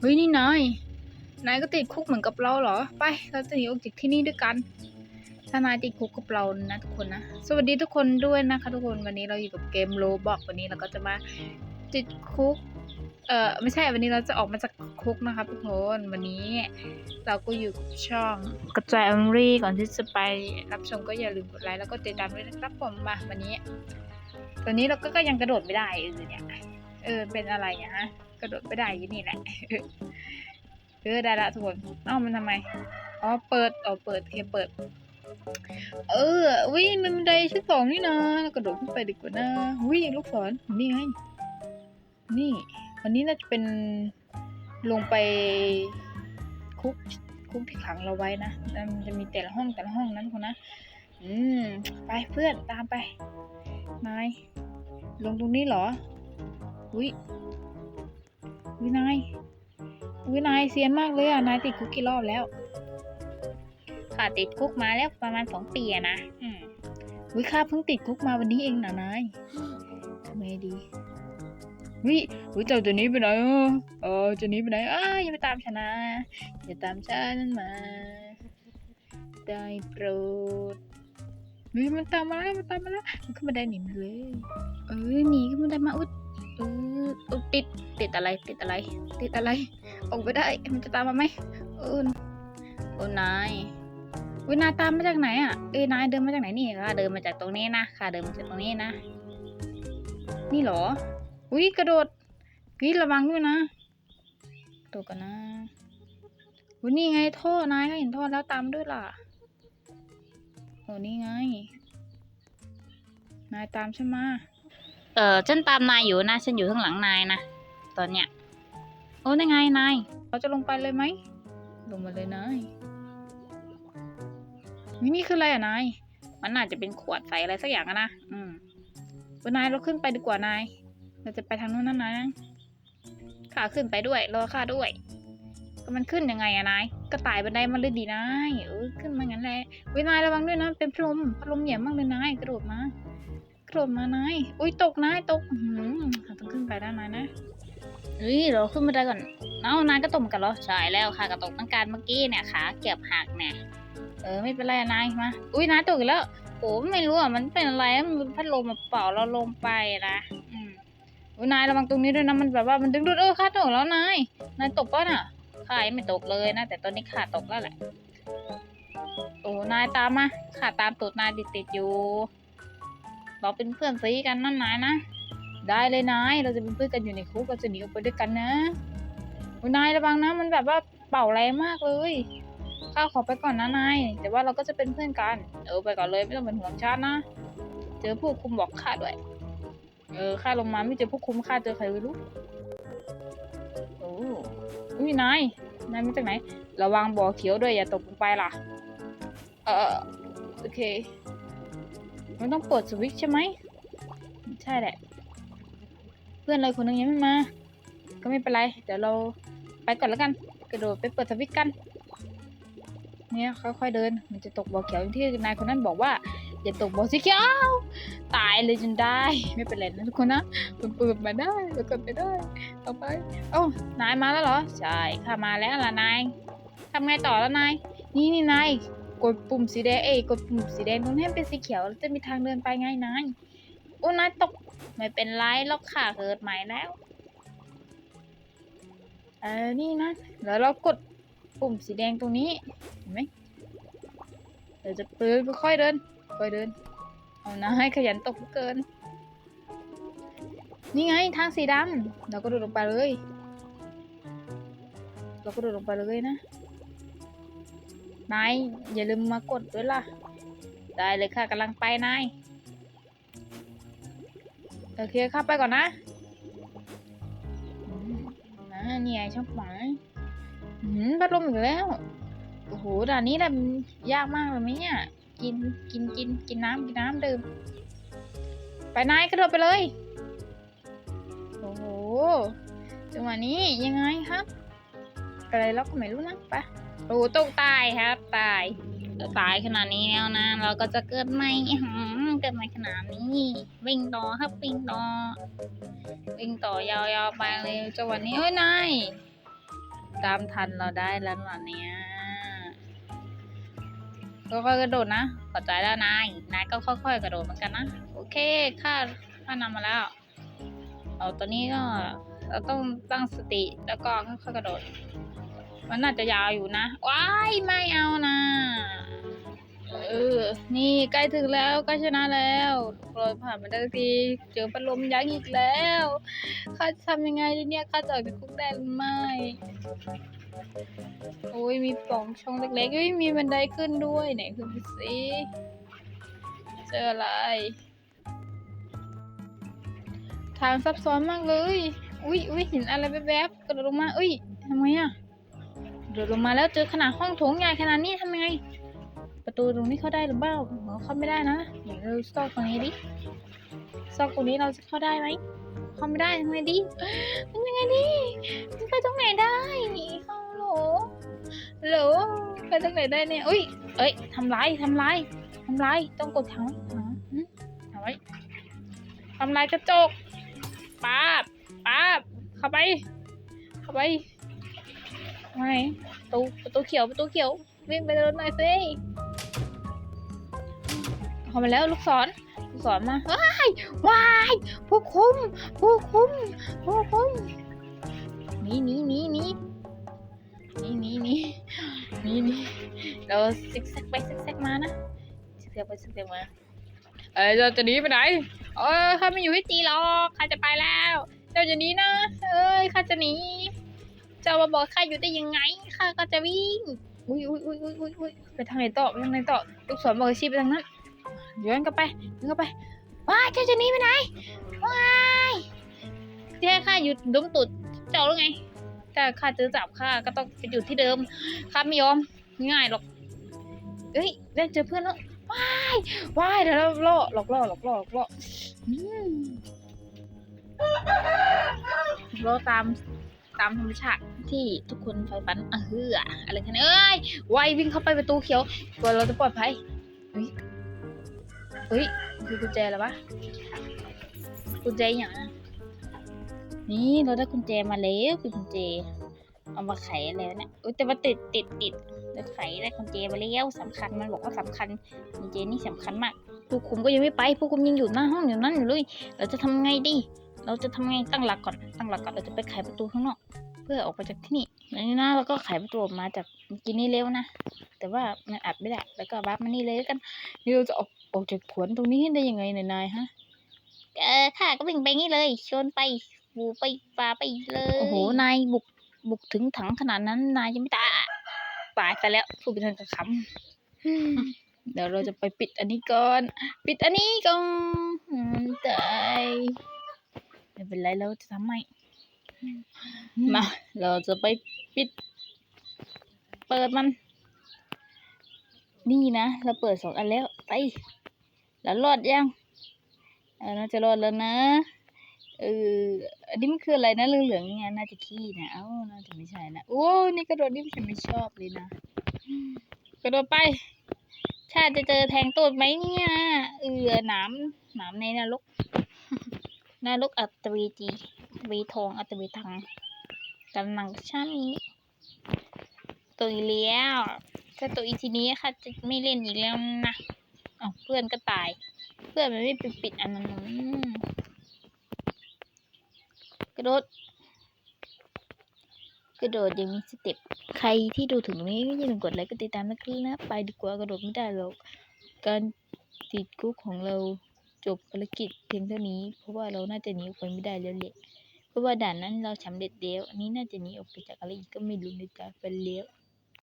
เฮ้ยนี่นาย นายก็ติดคุกเหมือนกับเราเหรอ ไป เราจะหนีออกจากที่นี่ด้วยกัน ถ้านายติดคุกกับเรานะทุกคนนะ สวัสดีทุกคนด้วยนะคะทุกคน วันนี้เราอยู่กับเกมโลบอกวันนี้เราก็จะมาติดคุก เอ่อไม่ใช่วันนี้เราจะออกมาจากคุกนะครับทุกคนวันนี้ เราก็อยู่กับช่องกระจายอมรีก่อนที่จะไปรับชมก็อย่าลืมกดไลค์แล้วก็ติดตามด้วยนะครับผมมาวันนี้ ตอนนี้เราก็ยังกระโดดไม่ได้เลยเนี่ย เออเป็นอะไรเนี่ยฮะ กระโดดไม่ได้อยี่นี่แหละเออได้ละทุกคนเอ้ามันทำไมอ๋อเปิดอ๋อเปิดเคเปิด เออวิ่งมันบันไดชั้นสองนี่นะกระโดดขึ้นไปดีกว่านะวิ่งลูกศรนี่ไงนี่วันนี้น่าจะเป็นลงไปคุกคุกที่ขังเราไว้นะแล้วมันจะมีแต่ละห้องแต่ละห้องนั้นคนนะอืมไปเพื่อนตามไปนายลงตรงนี้เหรอ วิวินายวินายเซียนมากเลยอะ นายติดคุกกี่รอบแล้วค่ะติดคุกมาแล้วประมาณสองปีอะนะอืมวิข้าเพิ่งติดคุกมาวันนี้เองนะนายทำไงดีวิวิเจ้าจะหนีไปไหนอะเออจะหนีไปไหนอ้าอย่าไปตามฉันนะอย่าตามฉันมา ได้โปรดวิมันตามมาแล้วมันตามมาแล้วมันขึ้นมาได้หนีมาเลย เออหนีขึ้นมาได้มาอุดเอออุดติดติดอะไรติดอะไร ติดอะไร ออกไปได้ มันจะตามมาไหมเออโอ้นายวินาตามมาจากไหนอะเอ้ยนายเดินมาจากไหนนี่ค่ะเดินมาจากตรงนี้นะค่ะ เดินมาจากตรงนี้นะ นี่หรออุ้ยกระโดดกีดระวังด้วยนะกระโดดกันนะวันนี่ไงท่อนายก็เห็นท่อแล้วตามด้วยล่ะโอ้นี่ไง นายตามฉันมา เออฉันตามนายอยู่นะ ฉันอยู่ข้างหลังนายนะ ตอนเนี้ย โอ้ได้ไงนายเราจะลงไปเลยไหม ลงมาเลยนาย นี่นี่คืออะไรอะนาย มันน่าจะเป็นขวดใสอะไรสักอย่างอะนะ อืมเออนายเราขึ้นไปดีกว่านาย เราจะไปทางนู้นนั่นนะข้าขึ้นไปด้วย รอข้าด้วย ก็มันขึ้นยังไงอะนาย ก็ไต่บันไดมันเลยดีนาย เออขึ้นมางั้นแหละเว้ยนายระวังด้วยนะ เป็นพัดลมพัดลมเหยียบมากเลยนายกระโดดมา กระโดดมานาย อุ้ยตกนายตกอือหือเราต้องขึ้นไปด้านนายนะเฮ้ยเราขึ้นมาได้ก่อน เอ้านายก็ตกเหมือนกันเหรอใช่แล้วค่ะกระตกตั้งการเมื่อกี้เนี่ยขาเกือบหักเนี่ยเออไม่เป็นไรนายมา อุ้ยนายตกอีกแล้วโอ้ไม่รู้อะมันเป็นอะไรมันพัดลมมาเป่าเราลงไปนะอืมอุ้ยนายระวังตรงนี้ด้วยนะมันแบบว่ามันดึงดูดเออขาตกแล้วนายนายตกป่ะน่ะขายังไม่ตกเลยนะ แต่ตอนนี้ขาตกแล้วแหละโอ้นายตามมาขาตามตูดนายติดติดอยู่ เราเป็นเพื่อนซีกันนั่นนายนะ ได้เลยนาย เราจะเป็นเพื่อนกันอยู่ในคุกเราจะหนีออกไปด้วยกันนะอุ๊ยนายระวังนะ มันแบบว่าเป่าแรงมากเลยข้าขอไปก่อนนะนาย แต่ว่าเราก็จะเป็นเพื่อนกัน เออไปก่อนเลยไม่ต้องเป็นห่วงชาตินะ เจอผู้คุมบอกข้าด้วย เออข้าลงมาไม่เจอผู้คุมข้าเจอใครไม่รู้ โอ้อุ้ยนาย นายมาจากไหน ระวังบ่อเขียวด้วยอย่าตกลงไปล่ะ เออโอเค มันต้องเปิดสวิตช์ใช่ไหม ใช่แหละ เพื่อนเราคนหนึงยังไม่มา ก็ไม่เป็นไร เดี๋ยวเราไปก่อนแล้วกัน กระโดดไปเปิดสวิตช์กัน เนี่ยค่อยๆเดิน มันจะตกบ่อเขียวอย่างที่นายคนนั้นบอกว่าอย่าตกบ่อสีเขียว ตายเลยจนได้ ไม่เป็นไรนะทุกคนนะมันเปิดมาได้แล้วก็ไม่ได้ต่อไปเอ้นายมาแล้วเหรอ ใช่ ข้ามาแล้วล่ะนายทำไงต่อแล้วนาย นี่นี่นาย กดปุ่มสีแดงเอ้ยกดปุ่มสีแดงตรงนี้เป็นสีเขียวแล้วจะมีทางเดินไปไงนายโอ้นายตกไม่เป็นไรหรอกค่ะเกิดใหม่แล้วเออนี่นะแล้วเรากดปุ่มสีแดงตรงนี้เห็นไหมเดี๋ยวจะเดินค่อยๆเดิน ค่อยเดิน เอานะให้ขยันตกเหลือเกิน นี่ไงทางสีดำเราก็โดดลงไปเลย เราก็โดดลงไปเลยนะ นายอย่าลืมมากดด้วยล่ะ ได้เลยค่ะกำลังไปนายโอเคข้าไปก่อนนะนะนี่ไงช่องขวาอืมพัดลมอีกแล้ว โอ้โหด่านนี้แหละยากมากเลยไหมเนี่ย กิน กิน กิน กินน้ำกินน้ำดื่ม ไปนายกระโดดไปเลย โอ้โหจังหวะนี้ยังไงครับ อะไรเราก็ไม่รู้นะ ไป โอ้ต้องตายครับ ตายตายขนาดนี้แล้วนะ เราก็จะเกิดใหม่หือเกิดใหม่ขนาดนี้ วิ่งต่อครับวิ่งต่อ วิ่งต่อยาวๆไปเลยจังหวะนี้เอ้ยนายตามทันเราได้แล้วเหรอเนี่ยก็ค่อยๆกระโดดนะข้าใจแล้วนายนายก็ค่อยๆกระโดดเหมือนกันนะโอเคข้าข้านำมาแล้วเอาตัวนี้ก็เราต้องตั้งสติแล้วก็ค่อยๆกระโดด มันน่าจะยาวอยู่นะ ว้ายไม่เอานะเออ นี่ใกล้ถึงแล้วใกล้ชนะแล้วเราผ่านมาได้ทีเจอพัดลมยักษ์อีกแล้วข้าจะทำยังไงดีเนี่ยข้าจะออกจากคุกได้หรือไม่โอ้ยมีปล่องช่องเล็กๆเฮ้ยมีบันไดขึ้นด้วยไหนขึ้นไปสิเจออะไร ทางซับซ้อนมากเลย อุ้ยอุ้ยเห็นอะไรแวบๆกระโดดลงมาอุ้ยทำไมอะ กระโดลงมาแล้วเจอขนาดห้องโถงใหญ่ขนาดนี้ทำยังไง ประตูตรงนี้เข้าได้หรือเปล่าเข้าไม่ได้นะเดี๋ยวเราซอกตรงนี้ดิซอกตรงนี้เราจะเข้าได้ไหมเข้าไม่ได้ทำไงดีมันยังไงดีไปตรงไหนได้ฮัลโหลฮัลโหลไปตรงไหนได้เนี่ยอุ้ยเอ้ยทำลายทำลายทำลายต้องกดถังถังหึเอาไว้ทำลายกระจกป้าบป้าบเข้าไป เข้าไป ไงประตูประตูเขียวประตูเขียว วิ่งไปรถหน่อยสิเข้ามาแล้วลูกศรลูกศรมาว้ายว้ายผู้คุม ผู้คุม ผู้คุมหนีหนีหนีหนีหนีหนีหนีหนีหนีเราซิกแซกไปซิกแซกมานะซิกแซกไปซิกแซกมาเอ้ยเราจะหนีไปไหนเอ้ยข้าไม่อยู่ให้ตีหรอกข้าจะไปแล้วเจ้าจะหนีนะ เอ้ยข้าจะหนี จ้ามาบอกข้าอยู่ได้ยังไงข้าก็จะวิ่งอุ้ยอุ้ยอุ้ยอุ้ยอุ้ยอุ้ยไปทางไหนต่อไปทางไหนต่อลูกศรบอกชี้ไปทางนั้นย้อนกลับไปย้อนกลับไปว้ายเจ้าจะหนีไปไหนว้ายที่ให้ข้าอยู่ดมตุดเจ้าหรือไงถ้าข้าเจอจับข้าก็ต้องไปอยู่ที่เดิมข้าไม่ยอมง่ายหรอกเอ้ยได้เจอเพื่อนแล้วว้ายว้ายเดี๋ยวเราล่อหลอกล่อหลอกล่อหลอกล่ออืมล่อตาม ตามธรรมชาติที่ทุกคนใฝ่ฝันอะเฮืออะไรกันเอ้ยไววิ่งเข้าไปประตูเขียวกว่าเราจะปลอดภัยเฮ้ยเฮ้ยคือกุญแจแล้ววะกุญแจอย่างนี่เราได้กุญแจมาแล้วเป็นกุญแจเอามาไขอะไรวะเนี่ยอุ้ยแต่ว่าติดติดติดเราไขได้กุญแจมาแล้วสำคัญมันบอกว่าสำคัญกุญแจนี่สำคัญมากผู้คุมก็ยังไม่ไปผู้คุมยังอยู่หน้าห้องอยู่นั่นอยู่เลยเราจะทำไงดี เราจะทำไงตั้งหลักก่อนตั้งหลักก่อนเราจะไปไขประตูข้างนอก เพื่อออกไปจากที่นี่แล้วนี่นะเราก็ไขประตูออกมาจากเมื่อกินนี่เร็วนะแต่ว่ามันอัดไม่ได้แล้วก็บัฟมันนี่เลยแล้วกันนี่เราจะออกออกจากผวนตรงนี้ได้ยังไงเนี่ยนายฮะเออค่ะก็วิ่งไปงี้เลยชนไปบูไปฟ้าไปเลยโอ้โหนายบุกบุกถึงถังขนาดนั้นนายยังไม่ตายตายไปแล้วพูดไปทางกระคำเดี๋ยวเราจะไปปิดอันนี้ก่อน ปิดอันนี้ก่อนตาย ไม่เป็นไรเราจะทำใหม่มาเราจะไปปิด เปิดมัน นี่นะ เราเปิดสองอันแล้วไป แล้วรอดยังเออน่าจะรอดแล้วนะเอออันนี้มันคืออะไรนะเหลืองๆนี่ไงน่าจะขี้นะเอ้าน่าจะไม่ใช่นะโอ้นี่กระโดดนี่ฉันไม่ชอบเลยนะกระโดดไปชาติจะเจอแทงตูดไหมเนี่ยเออหนามหนามในนรก นรกอัตวีจีตวีทองอัตวีทังกำลังชามีตุยเลี้ยวถ้าตุยทีนี้ค่ะจะไม่เล่นอีกแล้วนะเอาเพื่อนก็ตาย เพื่อนมันไม่ไปปิดอันนั้นกระโดดกระโดดยังมีสเต็ปใครที่ดูถึงตรงนี้ก็อย่าลืมกดไลค์กดติดตามนะครับไปดีกว่ากระโดดไม่ได้หรอกการติดคุกของเรา จบภารกิจเพียงเท่านี้ เพราะว่าเราน่าจะหนีออกไปไม่ได้แล้วแหละเพราะว่าด่านนั้นเราสำเร็จแล้วอันนี้น่าจะหนีออกไปจากอะไรอีกก็ไม่รู้นะจ๊ะไปแล้ว